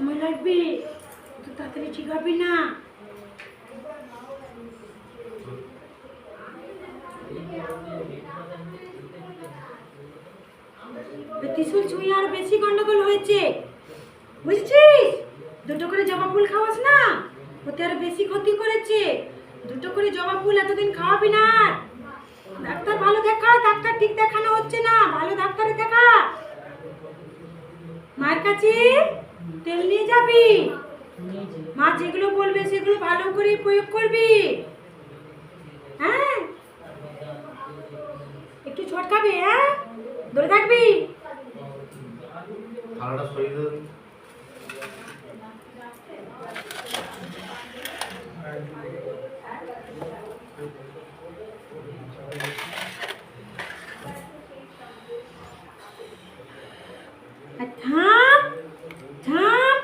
সময় লাগবে? তো তাড়াতাড়ি ঠিক হবে না ত্রিশুল ছুঁয়ে আর বেশি গন্ডগোল হয়েছে। বুঝছিস? দুটো করে জবা ফুল খাওয়াস না? ওতে আর বেশি ক্ষতি করেছে। দুটো করে জবা ফুল এতদিন খাওয়াবি না ডাক্তার ভালো দেখা ডাক্তার ঠিক দেখানো হচ্ছে না। ভালো ডাক্তারে দেখা মায়ের কাছে? তেল নিয়ে যাবি? মা যেগুলো বলবে সেগুলো ভালো করে প্রয়োগ করবি। হ্যাঁ? একটু ছটকাবি হ্যাঁ? ধরে থাকবি ঠান্ডাটা শরীরে আর থাম থাম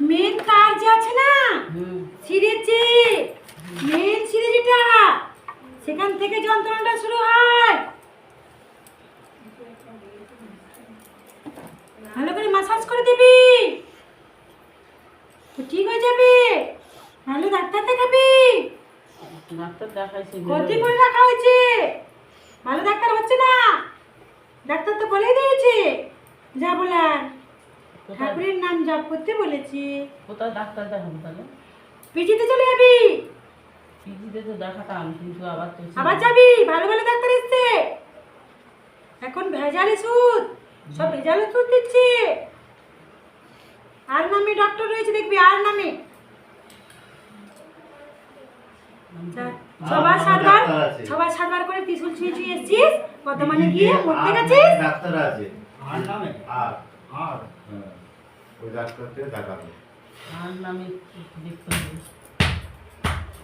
মেন তার যে আছে না হুম ছিঁড়েছে মেন ছিঁড়ে যেটা সেখান থেকে যন্ত্রণাটা শুরু হয় ভালো করে মাসাজ করে দিবি তো ঠিক হয়ে যাবে ভালো ডাক্তার দেখাবি ডাক্তার দেখাইছি ক্ষতি করে রাখা হয়েছে। ভালো ডাক্তার হচ্ছে না। ডাক্তার তো বলেই দিয়েছে। যা বলার। ঠাকুরের নাম জপ করতে বলেছি। কোথায় ডাক্তার দেখাবো তাহলে? পিজিতে চলে যাবি। পিজিতে তো দেখাতাম কিন্তু আবার তো আবার যাবি। ভালো ভালো ডাক্তার এসছে। এখন ভেজাল ওষুধ। সব ভেজাল ওষুধ দিচ্ছে। আর নামে ডক্টর রয়েছে দেখবি। আর নামে। যা- ছবার সাতবার ছবার সাতবার করে ত্রিশুল ছুঁয়ে ছুঁয়ে এসছিস? বর্তমানে গিয়ে মরতে গেছিস? ডাক্তার আছে। আর নামে? আর। আর? হ্যাঁ, ওই ডাক্তারকে দেখাবে। আর নামে দেখতে হবে?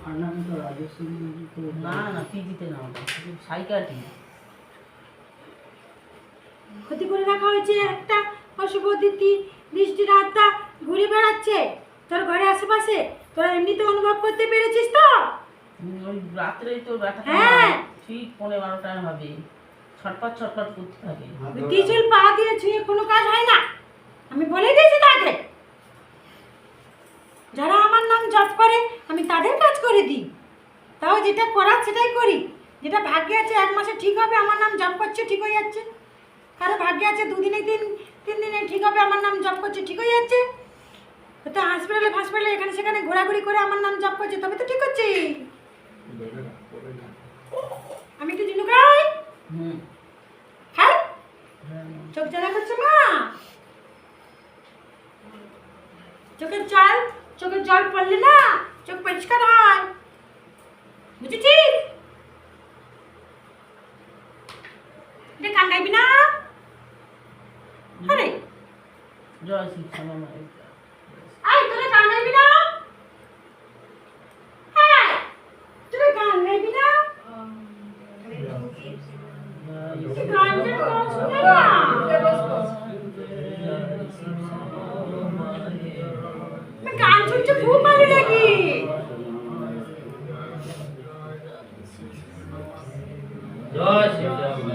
আর নামে তো না না পিজিতে না ওটা সাইকাটি ক্ষতি করে রাখা হয়েছে একটা পশুপদ্ধতি দৃষ্টির আত্মা ঘুরে বেড়াচ্ছে। তোর ঘরে আশেপাশে তোরা এমনিতে অনুভব করতে পেরেছিস তো? ওই রাত্রেই তো ব্যথা হ্যাঁ। ঠিক পনেরো বারোটায় হবে। ছটপট ছটপট করতে থাকে ত্রিশুল পা দিয়ে ছুঁয়ে কোনো কাজ হয় না। আমি বলে দিয়েছি তাকে। যারা আমার নাম জপ করে আমি তাদের কাজ করে দিই। তাও যেটা করার সেটাই করি। যেটা ভাগ্যে আছে এক মাসে ঠিক হবে আমার নাম জপ করছে ঠিক হয়ে যাচ্ছে। কারও ভাগ্যে আছে দুদিনে দিন তিন দিনে ঠিক হবে আমার নাম জপ করছে ঠিক হয়ে যাচ্ছে। তো হসপিটালে হসপিটালে এখানে সেখানে ঘোরাঘুরি করে আমার নাম জপ করছে তবে তো ঠিক হচ্ছে আমি একটু জিনু খাই হুম খাই হ্যাঁ। চোখ জ্বালা করছে মা চোখের জল চোখের জল পড়লে না চোখ পরিষ্কার হয় বুঝেছিস এটা কান্দাইবি না আরে জয় শ্রী শ্যামা মায়ের আই তোরা কান্দাইবি না হ্যাঁ তোরা কান্দাইবি না তুই গান যেন গান শুনে না আমার গান শুনতে খুব ভালো লাগে জয় শ্রী শ্যামা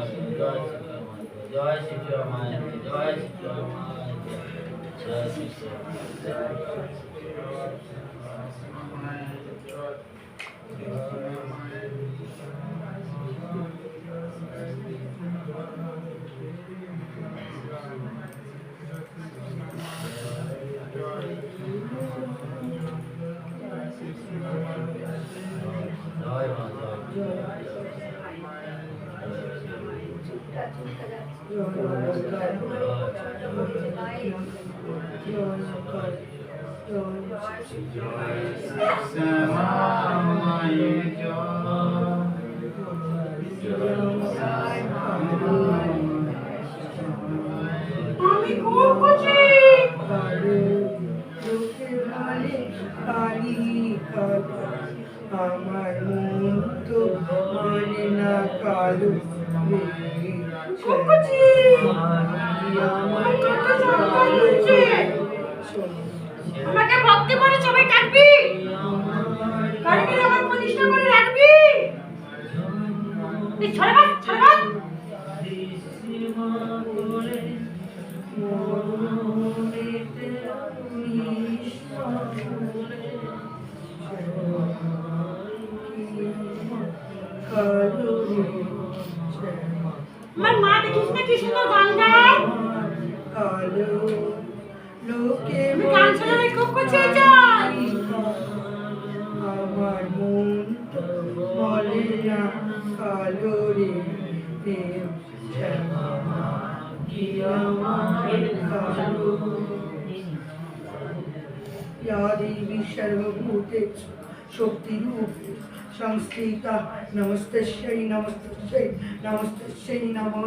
জয় শ্রী শ্যামা জয় শ্রী শ্যামা জয় শ্রী শ্যামা জয় মা জয় আমি খুব খুশি। আমার মন তো মানে না খুশি আমার আমাকে ভক্তি করে সবাই ডাকবি কারণ আমার প্রতিষ্ঠা করে রাখবি। এই ছড়া ছড়া আমার মা দেখিস না কি সুন্দর গান গায়? কালো লোকে গান শুনে আমার মন বলে না কালো? রে দেবী সর্বভূতে শক্তিরূপ সংস্থিতা নমস্তস্যই নমস্তস্যই নমস্তস্যই নমো।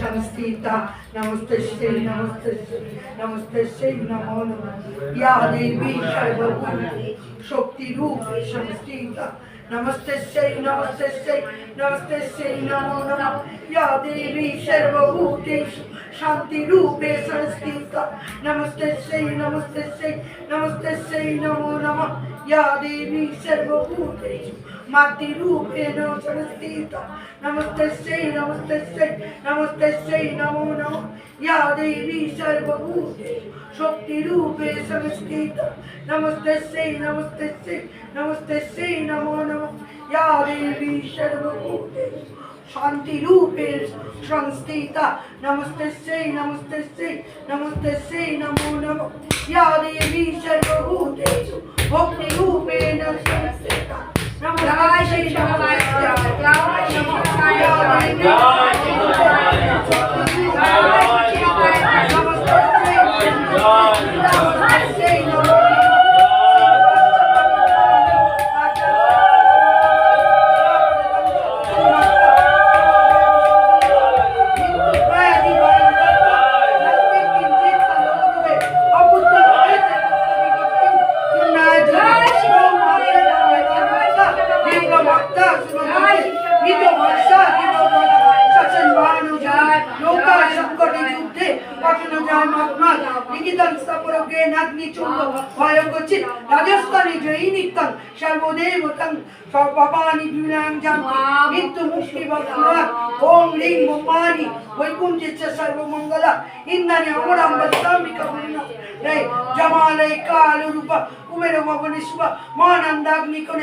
संस्थिता नमस्तस्यै नमस्तस्यै नमस्तस्यै नमो नमः या देवी सर्वभूतेषु भक्तिरूपे संस्थिता नमस्तस्यै नमस्तस्यै नमस्तस्यै नमो नमः या देवी सर्वभूतेषु शक्तिरूपे संस्थिता नमस्तस्यै नमस्तस्यै नमस्तस्यै नमो नमः या देवी सर्वभूतेषु शान्तिरूपे संस्थिता नमस्तस्यै नमस्तस्यै नमस्तस्यै नमो नमः या देवी सर्वभूतेषु मातृरूपेण संस्थिता नमस्तस्यै नमस्तस्यै नमस्तस्यै नमो नमः या देवी सर्वभूतेषु शक्तिरूपे संस्थिता नमस्तस्यै नमस्तस्यै नमस्तस्यै नमो नमः या देवी सर्वभूतेषु शान्तिरूपे संस्थिता नमस्तस्यै नमस्तस्यै नमस्तस्यै नमो नमः या देवी सर्वभूतेषु भक्तिरूपेण संस्थिता জয় শ্রী সমবায় জয় শ্রী সমবায় জয় শ্রী সমবায় জয় শ্রী সমবায়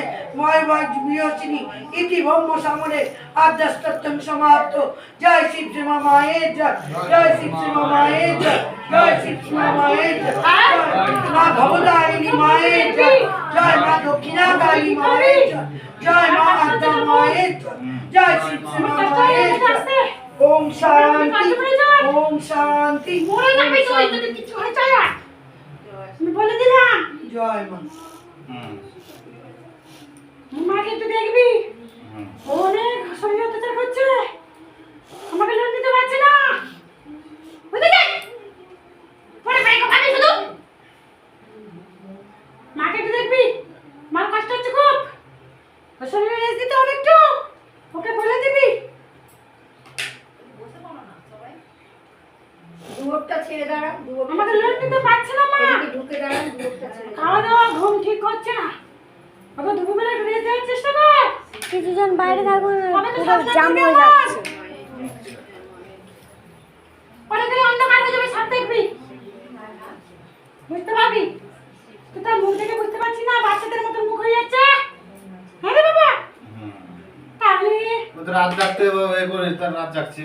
মহানন্দাগ্নিকোণে ময়বাজ বিয়সিনী ইতি ব্রহ্ম সামনে আদ্যাস্তত্তম সমাপ্ত। জয় শিব শ্রীমা মায়ের জয় জয় শিব শ্রীমা মায়ের জয় জয় শিব শ্রীমা মায়ের জয়। মা ভবদারিণী মায়ের জয় জয় মা দক্ষিণাকালী মায়ের জয় জয় মা আদ্যা মায়ের জয় জয় শিব শ্রীমা মায়ের জয়। ওম শান্তি ওম শান্তি। মরে যাবে তো কিছু হয়ে না। বলে দিলাম। জয় মা। মাকে একটু দেখবি? অনেক শরীর অত্যাচার করছে। আমাকে লোন দিতে পারছে না। বুঝতে পরে ভাই কোথায় শুধু। মাকে একটু দেখবি? মার কষ্ট হচ্ছে খুব। ওর শরীরে রেস্ট দিতে হবে একটু ওকে বলে দিবি। ছেড়ে লোন দিতে পারছে না মা। ঢুকে। খাওয়া দাওয়া ঘুম ঠিক হচ্ছে না। ওকে দুপুরবেলা একটু রেস্ট দেওয়ার চেষ্টা কর। কিছুজন বাইরে থাকুন আমি তো পুরো জাম হয়ে যাচ্ছে। পরে গেলে অন্ধকার হয়ে যাবে সব দেখবি। বুঝতে পারবি? তুই তার মুখ দেখে বুঝতে পারছি না বাচ্চাদের মতো মুখ হয়ে যাচ্ছে। হ্যাঁ রে বাবা? তাহলে তো রাত জাগতে এ করে তার রাত জাগছি।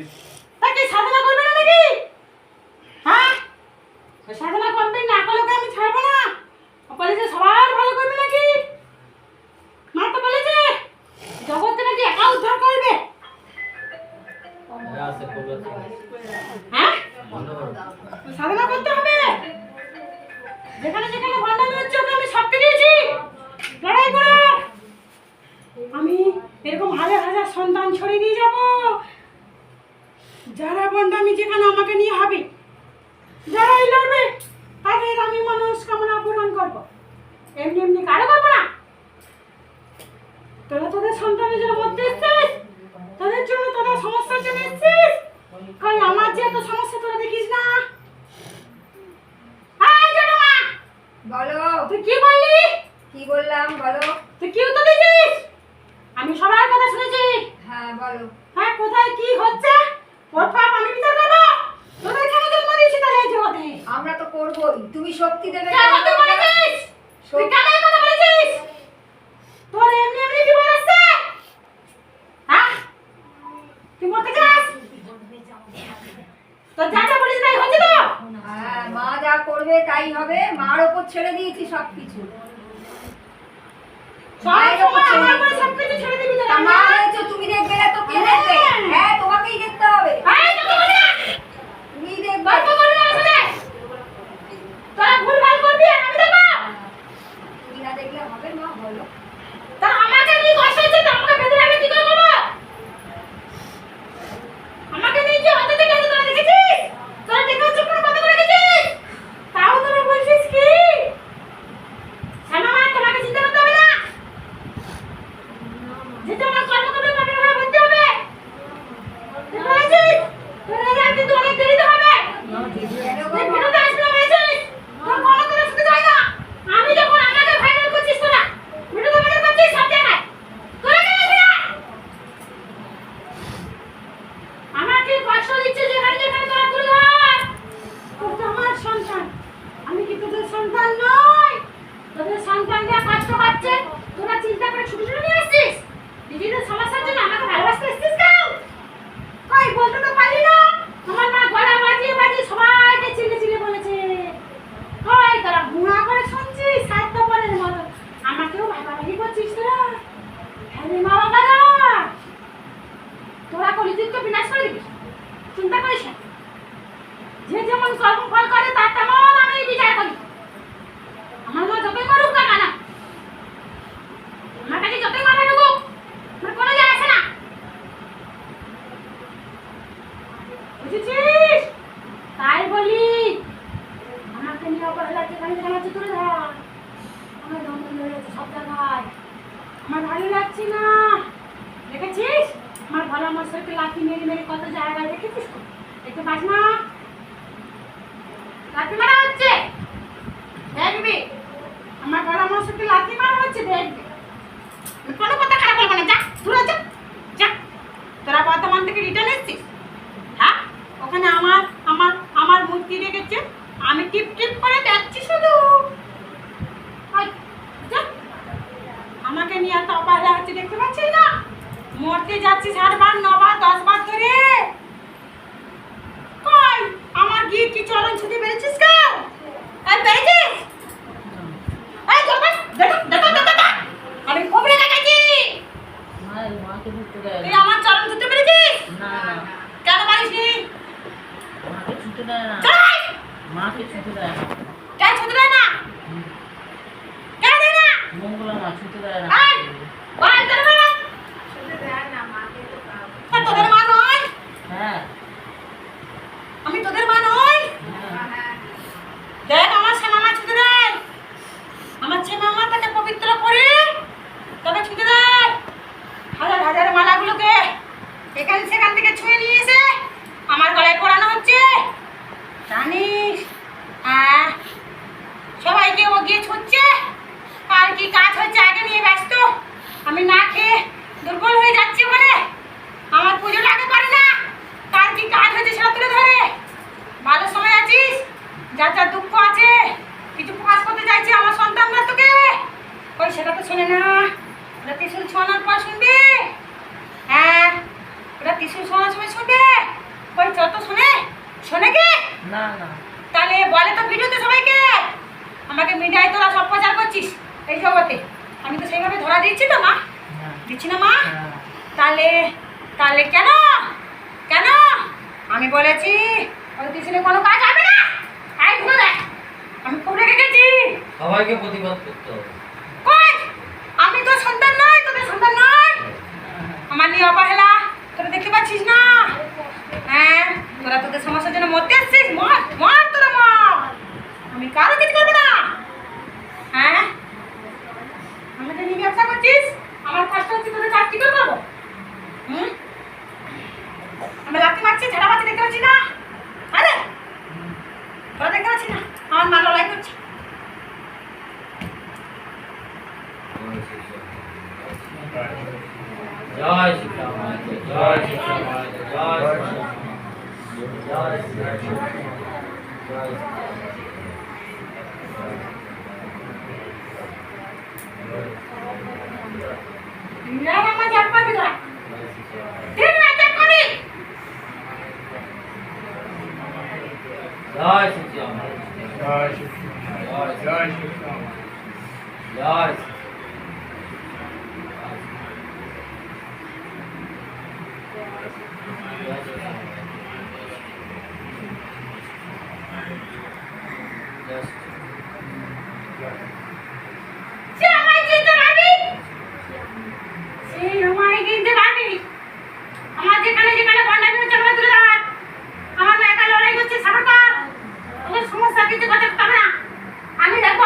হ্যাঁ মা যা করবে তাই হবে। মার ওপর ছেড়ে দিয়েছি সব তুমি দেখবে না তো হ্যাঁ, তোমাকেই দেখতে হবে। ভুল জয় সে আমায় চিনতে পারবি সেই আমায় চিনতে পারবি আমার যেখানে যেখানে গন্ডামি হচ্ছে আমার দূরে দাঁড়ান আমার মেয়ে একা লড়াই করছে সাপোর্ট কর তোদের সমস্যা কিছু করতে পারবে না আমি দেখব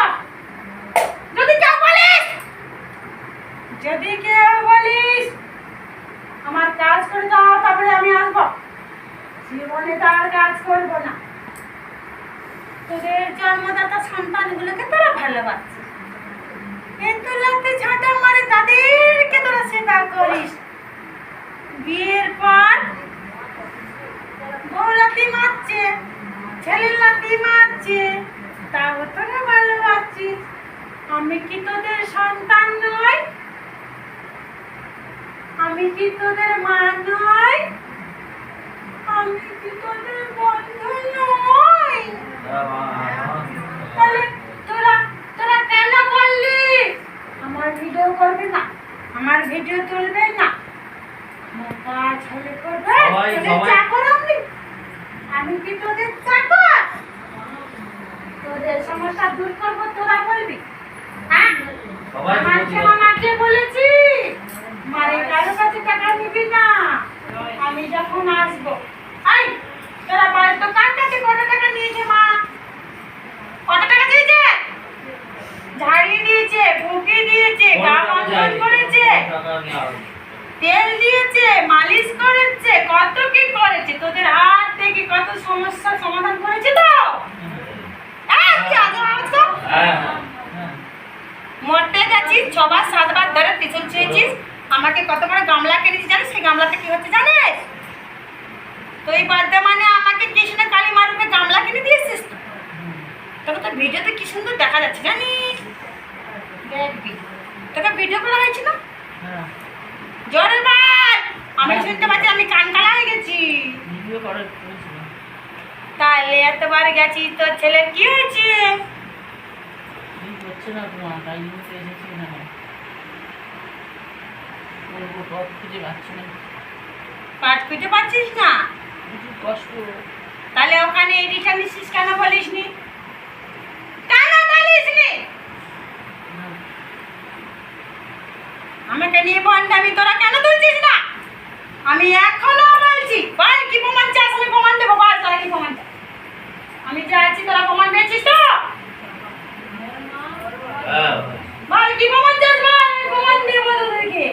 যদি কেউ বলিস যদি কেউ বলিস আমার কাজ করে দাও তারপরে আমি আসব জীবনে তার কাজ করব না তোদের জন্মদাতা সন্তানগুলোকে তোরা ভালোবাসছিস কিন্তু লাতে ঝাঁটা মারে তাদেরকে তোরা সেবা করিস বিয়ের পর বউ লাতি মারছে ছেলে লাতি মারছে তাও তোরা ভালোবাসছিস আমি কি তোদের সন্তান নই? আমি কি তোদের মা নই? আমি কি তোদের বন্ধু নই? তাহলে তোরা তোরা কেন বললি? আমার ভিডিও করবে না আমার ভিডিও তুলবে না। আমার কাজ হলে করবে চাকর আমি আমি কি তোদের চাকর? তোদের সমস্যা দূর করব তোরা বলবি। হ্যাঁ? আমাকে আমাকে বলেছি। মারে কারও কাছে টাকা নিবি না। আমি যখন আসব। আই তোরা বল তো কার কাছে কত টাকা নিয়েছে মা? কত টাকা দিয়েছে? ঝাড়িয়ে দিয়েছে ফুকি দিয়েছে গা বন্ধন করেছে। তেল দিয়েছে মালিশ করেছে কত কি করেছে তোদের হাত থেকে কত সমস্যার সমাধান করেছে তো? এই, আওয়াজ হ্যাঁ। মরতে গেছিস ছবার সাতবার ধরে পিছন ছুঁয়েছিস। আমাকে কত বড় গামলা কিনেছিস জানিস? সেই গামলাতে কি হচ্ছে জানিস? তুই বাদে মানে আমাকে কৃষ্ণ কালী মারুকে গামলা কিনে দিয়েছিস? তো তবে তো ভিডিওতে কি সুন্দর দেখা যাচ্ছে জানিস? দেখবি। তোকে ভিডিও করা হয়েছিল? হ্যাঁ। জোরে বল আমি শুনতে পাচ্ছি আমি কান কালা হয়ে গেছি। ভিডিও তাহলে এতবার গেছি তোর ছেলের কি হয়েছে? খুঁজে পাট খুঁজে পাচ্ছিস না? কষ্ট। তাহলে ওখানে কেন বলিসনি? কেন বলিসনি? না, আমাকে নিয়ে বন্ডামি তোরা কেন তুলছিস না? আমি এখনও বলছি বল কি প্রমাণ চাস আমি প্রমাণ দেবো তোরা কি প্রমাণ আমি যা আছি তোরা প্রমাণ পেয়েছিস তো? হ্যাঁ। বল কি বল তোদেরকে।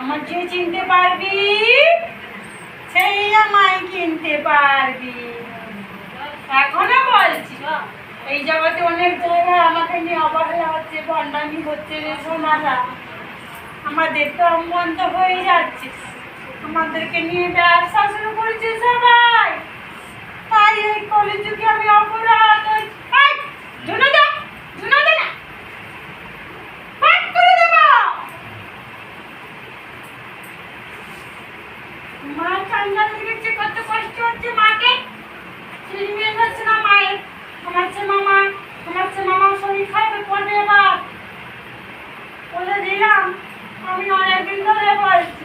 আমার যে চিনতে পারবি সেই আমায় কিনতে পারবি। এখনও বলছি এই জগতে অনেক জায়গায় আমাকে নিয়ে অবহেলা হচ্ছে বন্ডামি হচ্ছে রে সোনারা। আমাদের তো অমন্ত হয়ে যাচ্ছে। আমাদেরকে নিয়ে ব্যবসা শুরু করেছে সবাই। তাই এই কলিযুগে আমি অপরাধ হই- এই, জুনো দা, জুনো দে না। ফাট করে দেবো। মার কান্না লেগেছে, কত কষ্ট হচ্ছে মাকে চিনিয়ে যাচ্ছে না মায়ের আমার সে মামা আমার সে মামা শরীর খারাপ পড়বে এবার বলে দিলাম আমি অনেকদিন ধরে বলছি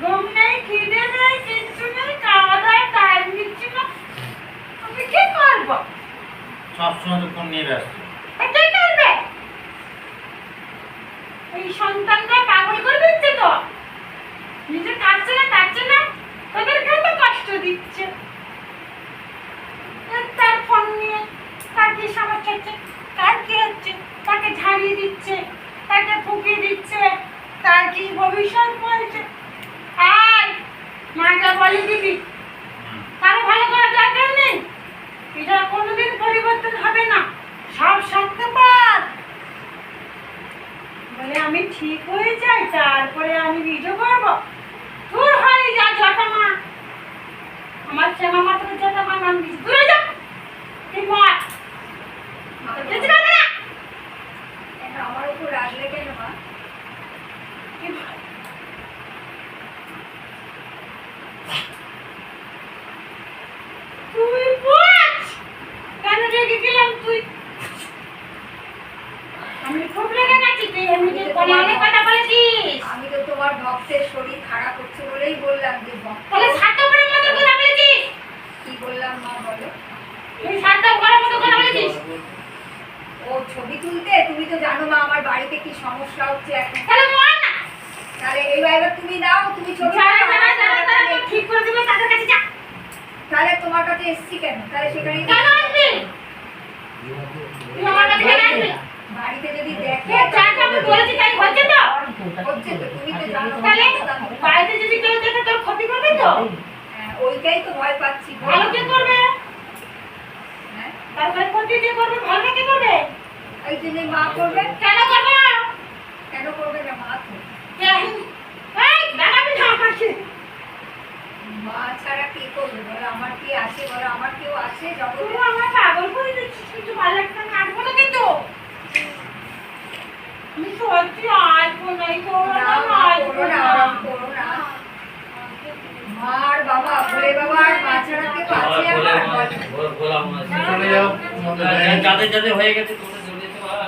ঘুম নেই খিদে নেই কিচ্ছু নেই খাওয়া দাওয়া টাইম দিচ্ছি না আমি কি করব সবসময় তো ফোন নিয়ে ব্যস্ত এটাই করবে এই সন্তানটা পাগল করে দিচ্ছে তো নিজে কাটছে না কাটছে না ওদেরকেও তো কষ্ট দিচ্ছে আর তার ফোন নিয়ে তার কি সমস্যা হচ্ছে কার কি হচ্ছে তাকে ঝাড়িয়ে দিচ্ছে ফুকিয়ে দিচ্ছে, তার কি ভবিষ্যৎ বলছে? আয় মাকে বলে দিবি। তার ভালো করার দরকার নেই। এটা কোনোদিন পরিবর্তন হবে না। সব সত্যপাত বলে, আমি ঠিক হয়ে যাই, তারপরে আমি ভিডিও করব। দূর হয়ে যা জটা মা আমার চেনা মাত্র জটা মা নাম দূরে যা। না এটা আমার উপর রাগলে কেন বলে কথা বলেছিস? আমি তো তোমার ভক্তের শরীর খারাপ হচ্ছে বলেই বললাম যে ভক্ত সত্যি আসব না করো করো মার বাবা ভোলে আর আমার বলো। চলে যাও যাদের যাদের হয়ে গেছে চলে যেতে পারো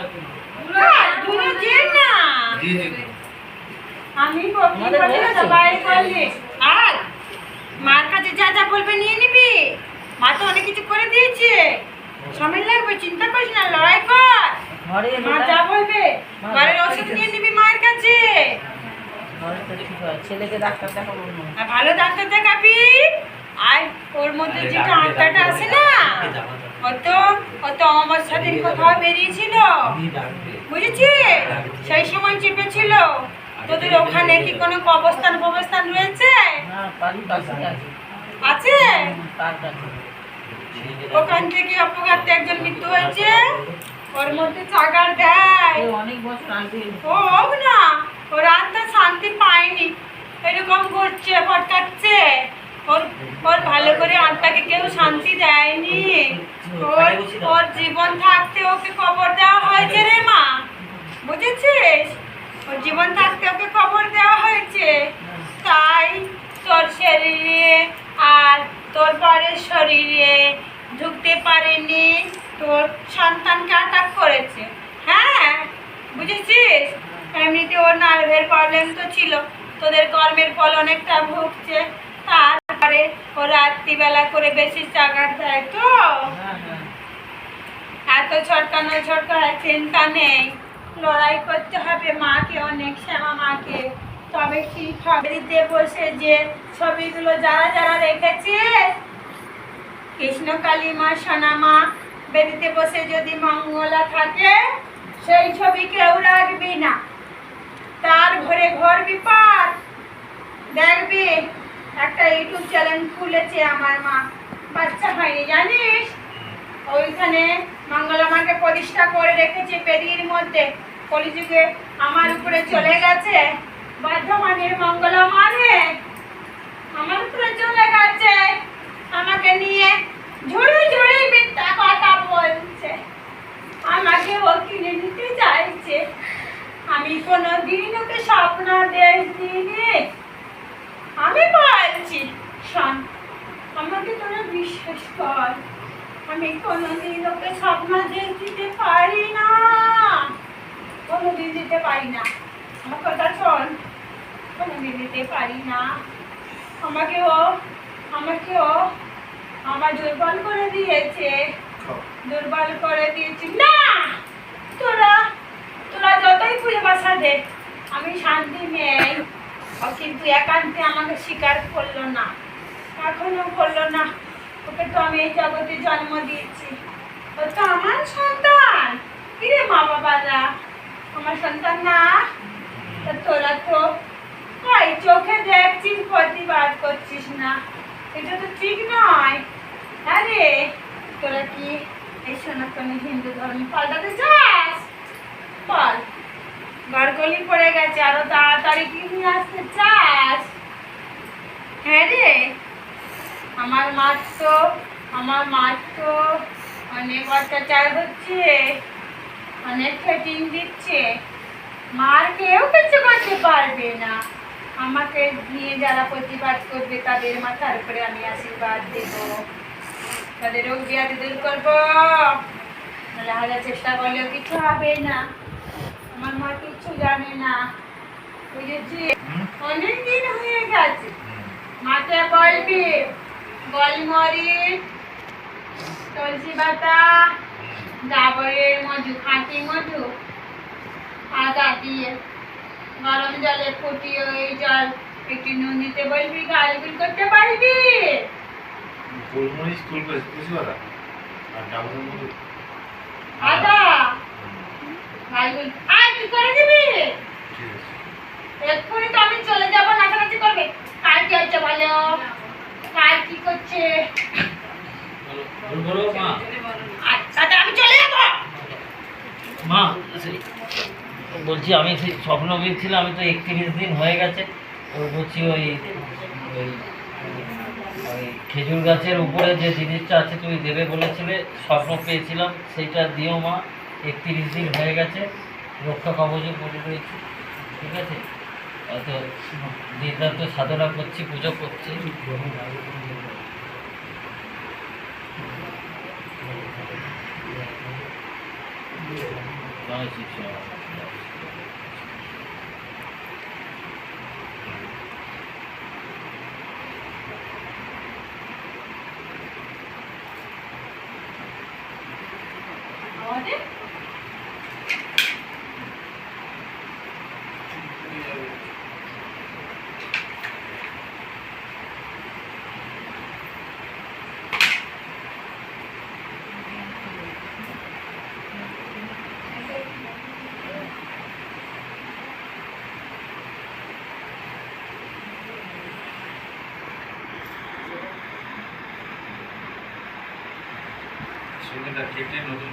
তুমি না। আমি করলি আর মার কাছে যা যা বলবে নিয়ে নিবি। মা তো অনেক কিছু করে দিয়েছে। সময় লাগবে চিন্তা করিস না লড়াই কর। ঘরে মা যা বলবে। ঘরের ওষুধ নিয়ে নিবি মায়ের কাছে। ছেলেকে ডাক্তার দেখাবো ভালো ডাক্তার দেখাবি। আর ওর মধ্যে যে ডাক্তারটা আছে না অত অত অমাবস্যা দিন কোথাও বেরিয়েছিল। বুঝেছিস? সেই সময় চেপেছিল। তোদের ওখানে কি কোনো কবস্থান ফবস্থান রয়েছে? আছে। ওখান থেকে অপঘাতে একজন মৃত্যু হয়েছে? ওর মধ্যে চাগার দেয়। অনেক বছর আগে ও হোক না ওর আত্মা শান্তি পায়নি। এরকম করছে ভটকাচ্ছে ওর ওর ভালো করে আত্মাকে কেউ শান্তি দেয়নি। ওর ওর জীবন থাকতে ওকে কবর দেওয়া হয়েছে রে মা। বুঝেছিস? ওর জীবন থাকতে ওকে কবর দেওয়া হয়েছে। তাই তোর শরীরে আর তোর পরের শরীরে ঢুকতে পারেনি। তোর সন্তানকে আটাক করেছে। হ্যাঁ বুঝেছিস? এমনিতে ওর নার্ভের প্রবলেম তো ছিল। তোদের কর্মের ফল অনেকটা ভুগছে। তারপরে ও রাত্রিবেলা করে বেশি চাগার দেয় তো। হ্যাঁ হ্যাঁ। এত ছটকানো ছটকায় চিন্তা নেই। লড়াই করতে হবে মাকে অনেক শ্যামা মাকে। তবে কি খবরিতে বসে যে ছবিগুলো যারা যারা রেখেছে কৃষ্ণ কালী মা সোনা মা বেদিতে বসে যদি মঙ্গলা থাকে, সেই ছবি কেউ রাখবি না। তার ঘরে ঘর বিপদ দেখবি একটা ইউটিউব চ্যানেল খুলেছে আমার মা। বাচ্চা হয়নি, জানিস? ওইখানে মঙ্গলা মাকে প্রতিষ্ঠা করে রেখেছে পেরির মধ্যে। কলিযুগে আমার উপরে চলে গেছে। বর্ধমানের মঙ্গলা মানে আমার উপরে চলে গেছে। আমাকে নিয়ে ঝুড়ি ঝুড়ি মিথ্যা কথা বলছে। আমাকে ও কিনে নিতে চাইছে। আমি কোনো দিন ওকে স্বপ্ন দেখিনি। আমি বলছি, শোন, আমাকে তোরা বিশ্বাস কর। আমি কোনোদিন ওকে স্বপ্ন দিতে পারি না। কোনোদিন দিতে পারি না। আমার কথা শোন, কোনোদিন দিতে পারি না। আমাকে ও আমাকে ও আমার দুর্বল করে দিয়েছে। দুর্বল করে দিয়েছি। না! তোরা তোরা যতই পুজো বাসা দে আমি শান্তি নেই। কিন্তু একান্তে আমাকে স্বীকার করল না। এখনও করল না। ওকে তো আমি এই জগতে জন্ম দিয়েছি। ও তো আমার সন্তান। কিরে মা বাবারা? আমার সন্তান না? তা তোরা তো ওই চোখে দেখছিস প্রতিবাদ করছিস না। এটা তো ঠিক নয়। আরে, তোরা কি এই সনাতনী হিন্দু ধর্ম পাল্টাতে চাস? গড়গলি পড়ে গেছে, আরও তাড়াতাড়ি কি নিয়ে আসতে চাস? হ্যাঁ রে, আমার মার তো, আমার মার তো অনেক অত্যাচার হচ্ছে, অনেক ফেটিং দিচ্ছে। মার কেউ কিছু করতে পারবে না। আমাকে নিয়ে যারা প্রতিবাদ করবে, তাদের মাথার উপরে আমি আশীর্বাদ দেব। তাদের রোগ ব্যাধি দূর করব। হাজার চেষ্টা করলেও কিছু হবে না। আমার মা কিছু জানে না। বুঝেছি? অনেক দিন হয়ে গেছে। মাকে বলবি? গোলমরিচ তুলসী পাতা ডাবরের মধু খাঁটি মধু আদা দিয়ে গরম জলে ফুটিয়ে ওই জল একটু নুন দিতে বলবি গালগুল করতে পারবি? তুলবে বুঝতে পারা আর ডাবরের মতো আদা! গালগুল আর কি করে দিবি? ঠিক আছে। এক্ষুনি তো আমি চলে যাব নাচানাচি করবে। কার কি হচ্ছে বলো? কার কি করছে? আচ্ছা আমি চলে যাব। মা বলছি আমি সেই স্বপ্ন পেয়েছিলাম আমি তো একত্রিশ দিন হয়ে গেছে। ও বলছি ওই ওই ওই খেজুর গাছের উপরে যে জিনিসটা আছে তুমি দেবে বলেছিলে, স্বপ্ন পেয়েছিলাম সেইটা দিও মা, একত্রিশ দিন হয়ে গেছে, রক্ষা কবচে পড়ে রয়েছে, ঠিক আছে অত দিনরাত সাধনা করছি, পুজো করছি। সেদিনটা কেটে নতুন করে কমপ্লিট